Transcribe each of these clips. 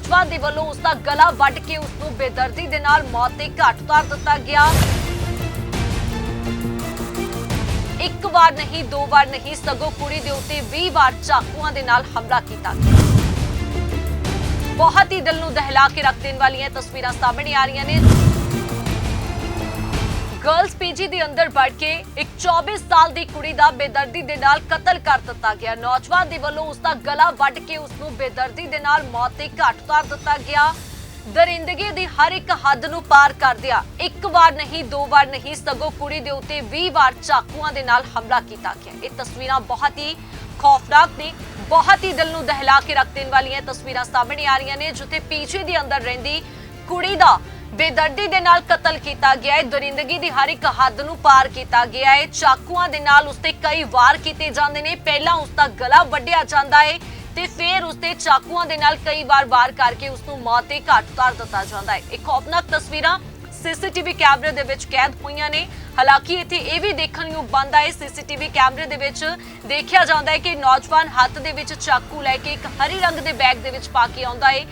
ਨੌਜਵਾਨ ਦੇ ਵੱਲੋਂ ਉਸ ਦਾ ਗਲਾ ਵੱਢ ਕੇ ਉਸ ਨੂੰ ਬੇਦਰਦੀ ਦੇ ਨਾਲ ਮੌਤ ਦੇ ਘਾਟ ਉਤਾਰ ਦਿੱਤਾ ਗਿਆ। ਇੱਕ ਵਾਰ ਨਹੀਂ, ਦੋ ਵਾਰ ਨਹੀਂ, ਸਗੋਂ ਕੁੜੀ ਦੇ ਉੱਤੇ 20 ਵਾਰ ਚਾਕੂਆਂ ਦੇ ਨਾਲ ਹਮਲਾ ਕੀਤਾ ਗਿਆ। ਬਹੁਤ ਹੀ ਦਿਲ ਨੂੰ ਦਹਿਲਾ ਕੇ ਰੱਖ ਦੇਣ ਵਾਲੀਆਂ ਤਸਵੀਰਾਂ ਸਾਹਮਣੇ ਆ ਰਹੀਆਂ ਨੇ। ਗਰਲਸ ਪੀਜੀ ਦੇ ਅੰਦਰ ਵੜ ਕੇ ਇੱਕ 24 ਸਾਲ ਦੀ ਕੁੜੀ ਦਾ ਬੇਦਰਦੀ ਦੇ ਨਾਲ ਕਤਲ ਕਰ ਦਿੱਤਾ ਗਿਆ। ਨੌਜਵਾਨ ਦੇ ਵੱਲੋਂ ਉਸ ਦਾ ਗਲਾ ਵੱਢ ਕੇ ਉਸ ਨੂੰ ਬੇਦਰਦੀ ਦੇ ਨਾਲ ਮੌਤ ਦੇ ਘਾਟ ਉਤਾਰ ਦਿੱਤਾ ਗਿਆ। ਦਰਿੰਦਗੀ ਦੀ ਹਰ ਇੱਕ ਹੱਦ ਨੂੰ ਪਾਰ ਕਰਦਿਆਂ ਇੱਕ ਵਾਰ ਨਹੀਂ, ਦੋ ਵਾਰ ਨਹੀਂ, ਸਗੋਂ ਕੁੜੀ ਦੇ ਉੱਤੇ 20 ਵਾਰ ਚਾਕੂਆਂ ਦੇ ਨਾਲ ਹਮਲਾ ਕੀਤਾ ਗਿਆ। ਇਹ ਤਸਵੀਰਾਂ ਬਹੁਤ ਹੀ ਖੌਫਨਾਕ ਨੇ, ਬਹੁਤ ਹੀ ਦਿਲ ਨੂੰ ਦਹਿਲਾ ਕੇ ਰੱਖ ਦੇਣ ਵਾਲੀਆਂ ਤਸਵੀਰਾਂ ਸਾਹਮਣੇ ਆ ਰਹੀਆਂ ਨੇ, ਜਿੱਥੇ ਪੀਜੀ ਦੇ ਅੰਦਰ ਰਹਿੰਦੀ ਕੁੜੀ ਦਾ ਬੇਦਰਦੀ ਦੇ ਨਾਲ ਕਤਲ ਕੀਤਾ ਗਿਆ ਹੈ। ਦਰਿੰਦਗੀ ਦੀ ਹਰ ਇੱਕ ਹੱਦ ਨੂੰ ਪਾਰ ਕੀਤਾ ਗਿਆ ਹੈ। ਚਾਕੂਆਂ ਦੇ ਨਾਲ ਉਸਤੇ ਕਈ ਵਾਰ ਕੀਤੇ ਜਾਂਦੇ ਨੇ। ਪਹਿਲਾਂ ਉਸ ਦਾ ਗਲਾ ਵੱਢਿਆ ਜਾਂਦਾ ਹੈ ਤੇ ਫਿਰ ਉਸਤੇ ਚਾਕੂਆਂ ਦੇ ਨਾਲ ਕਈ ਵਾਰ ਵਾਰ ਕਰਕੇ ਉਸ ਨੂੰ ਮੌਤ ਦੇ ਘਾਟ ਉਤਾਰ ਦਿੱਤਾ ਜਾਂਦਾ ਹੈ। ਇਹ ਖੌਫਨਾਕ ਤਸਵੀਰਾਂ ਸੀਸੀਟੀਵੀ ਕੈਮਰੇ ਦੇ ਵਿੱਚ ਕੈਦ ਹੋਈਆਂ ਨੇ। ਹਾਲਾਂਕਿ ਇੱਥੇ ਇਹ ਵੀ ਦੇਖਣ ਨੂੰ ਬੰਦਾ ਹੈ, ਸੀਸੀਟੀਵੀ ਕੈਮਰੇ ਦੇ ਵਿੱਚ ਦੇਖਿਆ ਜਾਂਦਾ ਹੈ ਕਿ ਨੌਜਵਾਨ ਹੱਥ ਦੇ ਵਿੱਚ ਚਾਕੂ ਲੈ ਕੇ ਇੱਕ ਹਰੀ ਰੰਗ ਦੇ ਬੈਗ ਦੇ ਵਿੱਚ ਪਾ ਕੇ ਆਉਂਦਾ ਹੈ।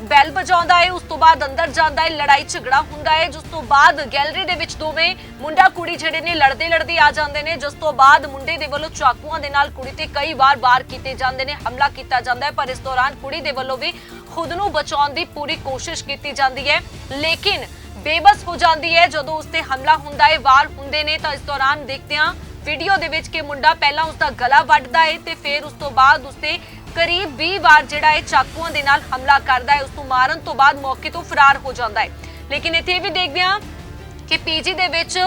ਬੈਲ ਵਜਾਉਂਦਾ ਹੈ, ਉਸ ਤੋਂ ਬਾਅਦ ਅੰਦਰ ਜਾਂਦਾ ਹੈ, ਲੜਾਈ ਝਗੜਾ ਹੁੰਦਾ ਹੈ, ਜਿਸ ਤੋਂ ਬਾਅਦ ਗੈਲਰੀ ਦੇ ਵਿੱਚ ਦੋਵੇਂ ਮੁੰਡਾ ਕੁੜੀ ਜਿਹੜੇ ਨੇ ਲੜਦੇ ਲੜਦੇ ਆ ਜਾਂਦੇ ਨੇ, ਜਿਸ ਤੋਂ ਬਾਅਦ ਮੁੰਡੇ ਦੇ ਵੱਲੋਂ ਚਾਕੂਆਂ ਦੇ ਨਾਲ ਕੁੜੀ ਤੇ ਕਈ ਵਾਰ ਵਾਰ ਕੀਤੇ ਜਾਂਦੇ ਨੇ, ਹਮਲਾ ਕੀਤਾ ਜਾਂਦਾ ਹੈ, ਪਰ ਇਸ ਦੌਰਾਨ ਕੁੜੀ ਦੇ ਵੱਲੋਂ ਵੀ ਖੁਦ ਨੂੰ ਬਚਾਉਣ ਦੀ ਪੂਰੀ ਕੋਸ਼ਿਸ਼ ਕੀਤੀ ਜਾਂਦੀ ਹੈ। ਲੇਕਿਨ ਬੇਬਸ ਹੋ ਜਾਂਦੀ ਹੈ, ਜਦੋਂ ਉਸ ਤੇ ਹਮਲਾ ਹੁੰਦਾ ਹੈ, ਵਾਰ ਹੁੰਦੇ ਨੇ, ਤਾਂ ਇਸ ਦੌਰਾਨ ਦੇਖਦੇ ਹਾਂ ਵੀਡੀਓ ਦੇ ਵਿੱਚ ਕਿ ਮੁੰਡਾ ਪਹਿਲਾਂ ਉਸ ਦਾ ਗਲਾ ਵੱਢਦਾ ਹੈ ਤੇ ਫਿਰ ਉਸ ਤੋਂ ਬਾਅਦ ਉਸ ਤੇ ਕਰੀਬ 20 ਵਾਰ ਜਿਹੜਾ ਹੈ ਚਾਕੂਆਂ ਦੇ ਨਾਲ ਹਮਲਾ ਕਰਦਾ ਹੈ, ਉਸ ਨੂੰ ਮਾਰਨ ਤੋਂ ਬਾਅਦ ਮੌਕੇ ਤੋਂ ਫਰਾਰ ਹੋ ਜਾਂਦਾ ਹੈ। ਲੇਕਿਨ ਇੱਥੇ ਇਹ ਵੀ ਦੇਖਦੇ ਹਾਂ ਕਿ ਪੀਜੀ ਦੇ ਵਿੱਚ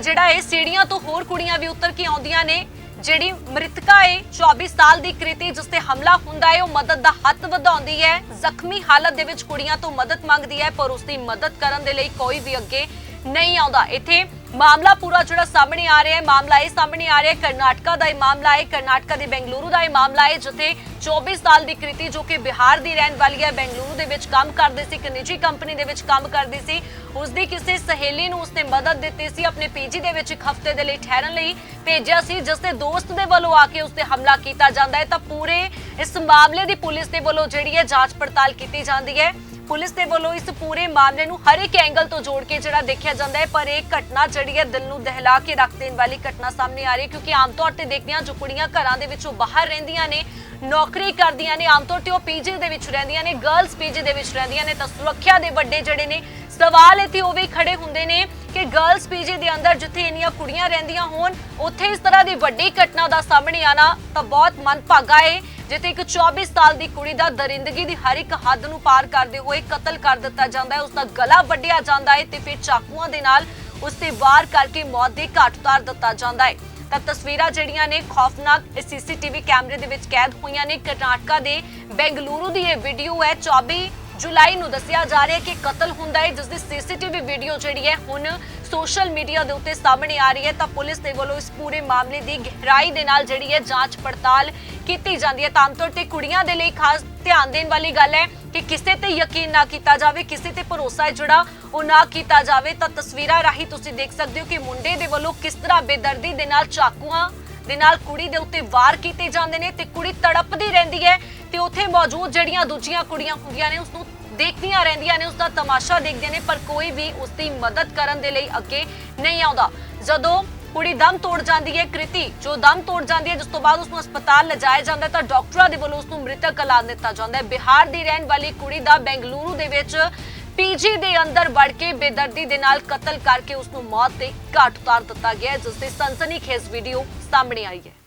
ਜਿਹੜਾ ਇਹ ਸੀੜੀਆਂ ਤੋਂ ਹੋਰ ਕੁੜੀਆਂ ਵੀ ਉਤਰ ਕੇ ਆਉਂਦੀਆਂ ਨੇ, ਜਿਹੜੀ ਮ੍ਰਿਤਕਾ ਹੈ 24 ਸਾਲ ਦੀ ਕ੍ਰਿਤੀ ਜਿਸ ਤੇ ਹਮਲਾ ਹੁੰਦਾ ਹੈ, ਉਹ ਮਦਦ ਦਾ ਹੱਥ ਵਧਾਉਂਦੀ ਹੈ, ਜ਼ਖਮੀ ਹਾਲਤ ਦੇ ਵਿੱਚ ਕੁੜੀਆਂ ਤੋਂ ਮਦਦ ਮੰਗਦੀ ਹੈ, ਪਰ ਉਸ ਦੀ ਮਦਦ ਕਰਨ ਦੇ ਲਈ ਕੋਈ ਵੀ ਅੱਗੇ ਨਹੀਂ ਆਉਂਦਾ। ਇੱਥੇ ਮਾਮਲਾ ਪੂਰਾ ਜਿਹੜਾ ਸਾਹਮਣੇ ਆ ਰਿਹਾ ਹੈ, ਮਾਮਲਾ ਇਹ ਸਾਹਮਣੇ ਆ ਰਿਹਾ ਹੈ, ਕਰਨਾਟਕਾ ਦਾ ਇਹ ਮਾਮਲਾ ਹੈ, ਕਰਨਾਟਕਾ ਦੇ ਬੈਂਗਲੁਰੂ ਦਾ ਇਹ ਮਾਮਲਾ ਹੈ, ਜਿੱਥੇ 24 ਸਾਲ ਦੀ ਕ੍ਰਿਤੀ ਜੋ ਕਿ ਬਿਹਾਰ ਦੀ ਰਹਿਣ ਵਾਲੀ ਹੈ, ਬੈਂਗਲੁਰੂ ਦੇ ਵਿੱਚ ਕੰਮ ਕਰਦੀ ਸੀ, ਇੱਕ ਨਿੱਜੀ ਕੰਪਨੀ ਦੇ ਵਿੱਚ ਕੰਮ ਕਰਦੀ ਸੀ ਉਸ ਦੀ ਕਿਸੇ ਸਹੇਲੀ ਨੂੰ ਉਸਨੇ ਮਦਦ ਦਿੱਤੀ ਸੀ, ਆਪਣੇ ਪੀਜੀ ਦੇ ਵਿੱਚ ਇੱਕ ਹਫ਼ਤੇ ਦੇ ਲਈ ਠਹਿਰਨ ਲਈ ਭੇਜਿਆ ਸੀ, ਜਿਸ ਦੇ ਦੋਸਤ ਦੇ ਵੱਲੋਂ ਆ ਕੇ ਉਸ ਤੇ ਹਮਲਾ ਕੀਤਾ ਜਾਂਦਾ ਹੈ। ਤਾਂ ਪੂਰੇ ਇਸ ਮਾਮਲੇ ਦੀ ਪੁਲਿਸ ਦੇ ਵੱਲੋਂ ਜਿਹੜੀ ਹੈ ਜਾਂਚ ਪੜਤਾਲ ਕੀਤੀ ਜਾਂਦੀ ਹੈ। ਪੁਲਿਸ ਦੇ ਵੱਲੋਂ ਇਸ ਪੂਰੇ ਮਾਮਲੇ ਨੂੰ ਹਰ ਇੱਕ ਐਂਗਲ ਤੋਂ ਜੋੜ ਕੇ ਜਿਹੜਾ ਦੇਖਿਆ ਜਾਂਦਾ ਹੈ, ਪਰ ਇਹ ਘਟਨਾ ਜਿਹੜੀ ਹੈ ਦਿਲ ਨੂੰ ਦਹਿਲਾ ਕੇ ਰੱਖ ਦੇਣ ਵਾਲੀ ਘਟਨਾ ਸਾਹਮਣੇ ਆ ਰਹੀ ਹੈ, ਕਿਉਂਕਿ ਆਮ ਤੌਰ ਤੇ ਦੇਖਦੇ ਹਾਂ ਜੋ ਕੁੜੀਆਂ ਘਰਾਂ ਦੇ ਵਿੱਚੋਂ ਬਾਹਰ ਰਹਿੰਦੀਆਂ ਨੇ, ਨੌਕਰੀ ਕਰਦੀਆਂ ਨੇ, ਆਮ ਤੌਰ ਤੇ ਉਹ ਪੀਜੀ ਦੇ ਵਿੱਚ ਰਹਿੰਦੀਆਂ ਨੇ ਗਰਲਸ ਪੀਜੀ ਦੇ ਵਿੱਚ ਰਹਿੰਦੀਆਂ ਨੇ, ਤਾਂ ਸੁਰੱਖਿਆ ਦੇ ਵੱਡੇ ਜਿਹੜੇ ਨੇ, ਸਵਾਲ ਇੱਥੇ ਉਹ ਵੀ ਖੜੇ ਹੁੰਦੇ ਨੇ ਕਿ ਗਰਲਸ ਪੀਜੀ ਦੇ ਅੰਦਰ ਜਿੱਥੇ ਇੰਨੀਆਂ ਕੁੜੀਆਂ ਰਹਿੰਦੀਆਂ ਹੋਣ, ਉੱਥੇ ਇਸ ਤਰ੍ਹਾਂ ਦੀ ਵੱਡੀ ਘਟਨਾ ਦਾ ਸਾਹਮਣੇ ਆਣਾ ਤਾਂ ਬਹੁਤ ਮਨਭਾਗਾ ਹੈ। ਜਿੱਥੇ ਇੱਕ 24 ਸਾਲ ਦੀ ਕੁੜੀ ਦਾ ਦਰਿੰਦਗੀ ਦੀ ਹਰ ਇੱਕ ਹੱਦ ਨੂੰ ਪਾਰ ਕਰਦੇ ਹੋਏ ਕਤਲ ਕਰ ਦਿੱਤਾ ਜਾਂਦਾ ਹੈ। ਉਸ ਦਾ ਗਲਾ ਵੱਢਿਆ ਜਾਂਦਾ ਹੈ ਤੇ ਫਿਰ ਚਾਕੂਆਂ ਦੇ ਨਾਲ ਉਸ ਤੇ ਵਾਰ ਕਰਕੇ ਮੌਤ ਦੇ ਘਾਟ ਉਤਾਰ ਦਿੱਤਾ ਜਾਂਦਾ ਹੈ। ਤਾਂ ਤਸਵੀਰਾਂ ਜਿਹੜੀਆਂ ਨੇ ਖੌਫਨਾਕ ਸੀਸੀਟੀਵੀ ਕੈਮਰੇ ਦੇ ਵਿੱਚ ਕੈਦ ਹੋਈਆਂ ਨੇ। ਕਰਨਾਟਕਾ ਦੇ ਬੈਂਗਲੁਰੂ ਦੀ ਇਹ ਵੀਡੀਓ ਹੈ। 24 ਜੁਲਾਈ ਨੂੰ ਦੱਸਿਆ ਜਾ ਰਿਹਾ ਕਿ ਕਤਲ ਹੁੰਦਾ ਹੈ, ਜਿਸ ਦੀ ਸੀਸੀਟੀਵੀ ਵੀਡੀਓ ਜਿਹੜੀ ਹੈ ਹੁਣ ਸੋਸ਼ਲ ਮੀਡੀਆ ਦੇ ਉੱਤੇ ਸਾਹਮਣੇ ਆ ਰਹੀ ਹੈ, ਤਾਂ ਪੁਲਿਸ ਦੇ ਵੱਲੋਂ ਇਸ ਪੂਰੇ ਮਾਮਲੇ ਦੀ ਗਹਿਰਾਈ ਦੇ ਨਾਲ ਜਿਹੜੀ ਹੈ ਜਾਂਚ ਪੜਤਾਲ ਕੀਤੀ ਜਾਂਦੀ ਹੈ। ਤਾਂ ਆਮ ਤੌਰ ਤੇ ਕੁੜੀਆਂ ਦੇ ਲਈ ਖਾਸ ਧਿਆਨ ਦੇਣ ਵਾਲੀ ਗੱਲ ਹੈ ਕਿ ਕਿਸੇ ਤੇ ਯਕੀਨ ਨਾ ਕੀਤਾ ਜਾਵੇ, ਕਿਸੇ ਤੇ ਭਰੋਸਾ ਜਿਹੜਾ ਉਹ ਨਾ ਕੀਤਾ ਜਾਵੇ। ਤਾਂ ਤਸਵੀਰਾਂ ਰਾਹੀਂ ਤੁਸੀਂ ਦੇਖ ਸਕਦੇ ਹੋ ਕਿ ਮੁੰਡੇ ਦੇ ਵੱਲੋਂ ਕਿਸ ਤਰ੍ਹਾਂ ਬੇਦਰਦੀ ਦੇ ਨਾਲ ਚਾਕੂਆਂ ਦੇ ਨਾਲ ਕੁੜੀ ਦੇ ਉੱਤੇ ਵਾਰ ਕੀਤੇ ਜਾਂਦੇ ਨੇ ਤੇ ਕੁੜੀ ਤੜਪਦੀ ਰਹਿੰਦੀ ਹੈ ਤੇ ਉੱਥੇ ਮੌਜੂਦ ਜਿਹੜੀਆਂ ਦੂਜੀਆਂ ਕੁੜੀਆਂ ਹੁੰਦੀਆਂ ਨੇ, ਉਸ ਨੂੰ ਦੇਖਦੀਆਂ ਰਹਿੰਦੀਆਂ ਨੇ ਉਸ ਦਾ ਤਮਾਸ਼ਾ ਦੇਖਦੇ ਨੇ, ਪਰ ਕੋਈ ਵੀ ਉਸ ਦੀ ਮਦਦ ਕਰਨ ਦੇ ਲਈ ਅੱਗੇ ਨਹੀਂ ਆਉਂਦਾ। ਜਦੋਂ ਕੁੜੀ ਦਮ ਤੋੜ ਜਾਂਦੀ ਹੈ, ਕ੍ਰਿਤੀ ਜੋ ਦਮ ਤੋੜ ਜਾਂਦੀ ਹੈ, ਜਿਸ ਤੋਂ ਬਾਅਦ ਉਸ ਨੂੰ ਹਸਪਤਾਲ ਲਿਜਾਇਆ ਜਾਂਦਾ ਤਾਂ ਡਾਕਟਰਾਂ ਦੇ ਵੱਲੋਂ ਉਸ ਨੂੰ ਮ੍ਰਿਤਕ ਐਲਾਨ ਦਿੱਤਾ ਜਾਂਦਾ ਹੈ। ਬਿਹਾਰ ਦੀ ਰਹਿਣ ਵਾਲੀ ਕੁੜੀ ਦਾ ਬੈਂਗਲੁਰੂ ਦੇ ਵਿੱਚ ਪੀਜੀ ਦੇ ਅੰਦਰ ਵੜ ਕੇ ਬੇਦਰਦੀ ਦੇ ਨਾਲ ਕਤਲ ਕਰਕੇ ਉਸ ਨੂੰ ਮੌਤ ਦੇ ਘਾਟ ਉਤਾਰ ਦਿੱਤਾ ਗਿਆ ਹੈ, ਜਿਸ ਦੀ ਸਨਸਨੀਖੇਜ਼ ਵੀਡੀਓ ਸਾਹਮਣੇ ਆਈ ਹੈ।